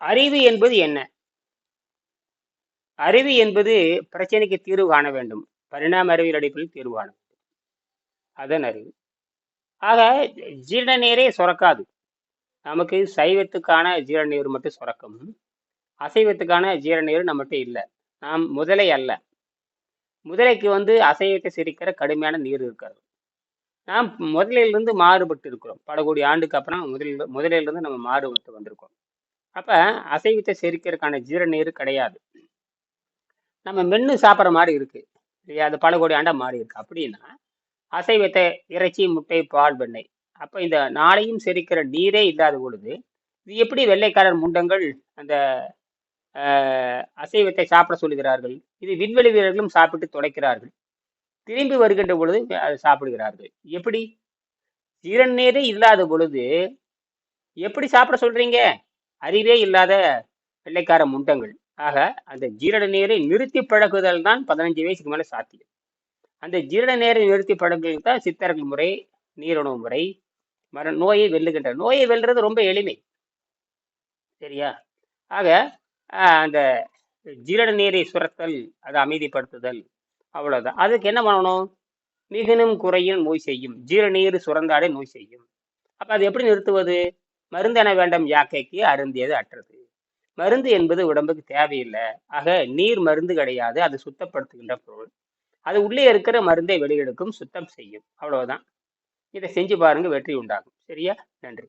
அறிவு என்பது என்ன? அறிவு என்பது பிரச்சனைக்கு தீர்வு காண வேண்டும். பரிணாம அறிவியல் அடிப்படையில் தீர்வு காண வேண்டும். அதன் அறிவு. ஆக ஜீரண நீரே சுரக்காது. நமக்கு சைவத்துக்கான ஜீரண நீர் மட்டும் சுரக்கும். அசைவத்துக்கான ஜீரண நீர் நம்மகிட்ட இல்லை. நாம் முதலை அல்ல. முதலைக்கு வந்து அசைவத்தை சிரிக்கிற கடுமையான நீர் இருக்காது நாம் முதலிலிருந்து மாறுபட்டு இருக்கிறோம் பல கோடி ஆண்டுக்கு அப்புறம் முதலில் முதலிலிருந்து நம்ம மாறுபட்டு வந்திருக்கோம் அப்போ அசைவத்தை செரிக்கிறதுக்கான ஜீரண நீர் கிடையாது. நம்ம மென்று சாப்பிட்ற மாதிரி இருக்குது இல்லையா? அது பல கோடி ஆண்டா மாறி இருக்குது அப்படின்னா அசைவத்தை இறைச்சி முட்டை பால் வெண்ணெய். அப்போ இந்த நாளையும் செரிக்கிற நீரே இல்லாத பொழுது இது எப்படி வெள்ளைக்காரர் முண்டங்கள் அந்த அசைவத்தை சாப்பிட சொல்லுகிறார்கள்? இது விண்வெளி வீரர்களும் சாப்பிட்டு தொலைக்கிறார்கள் திரும்பி வருகின்ற பொழுது அதை சாப்பிடுகிறார்கள். எப்படி? ஜீரண நீரே இல்லாத பொழுது எப்படி சாப்பிட சொல்றீங்க? அறிவே இல்லாத வெள்ளைக்கார முண்டங்கள். ஆக அந்த ஜீரண நீரை நிறுத்தி பழகுதல் தான் பதினஞ்சு வயசுக்கு மேலே சாத்தியம். அந்த ஜீரண நீரை நிறுத்தி பழகுதல் தான் சித்தர்கள் முறை நீருணவு முறை மர நோயை வெல்லுகின்ற நோயை வெல்றது ரொம்ப எளிமை. சரியா? ஆக ஆஹ், அந்த ஜீரண நீரை சுரத்தல் அதை அமைதிப்படுத்துதல் அவ்வளவுதான். அதுக்கு என்ன பண்ணணும்? மிகுனும் குறையும் நோய் செய்யும். ஜீரண நீர் சுரந்தாலே நோய் செய்யும். அப்ப அது எப்படி நிறுத்துவது? மருந்தென வேண்டாம் யாக்கைக்கு? அருந்தியது அற்றது. மருந்து என்பது உடம்புக்கு தேவையில்லை. ஆக நீர் மருந்து கிடையாது. அது சுத்தப்படுத்துகின்ற பொருள். அது உள்ளே இருக்கிற மருந்தை வெளியெடுக்கும் சுத்தம் செய்யும். அவ்வளவுதான். இதை செஞ்சு பாருங்க வெற்றி உண்டாகும். சரியா? நன்றி.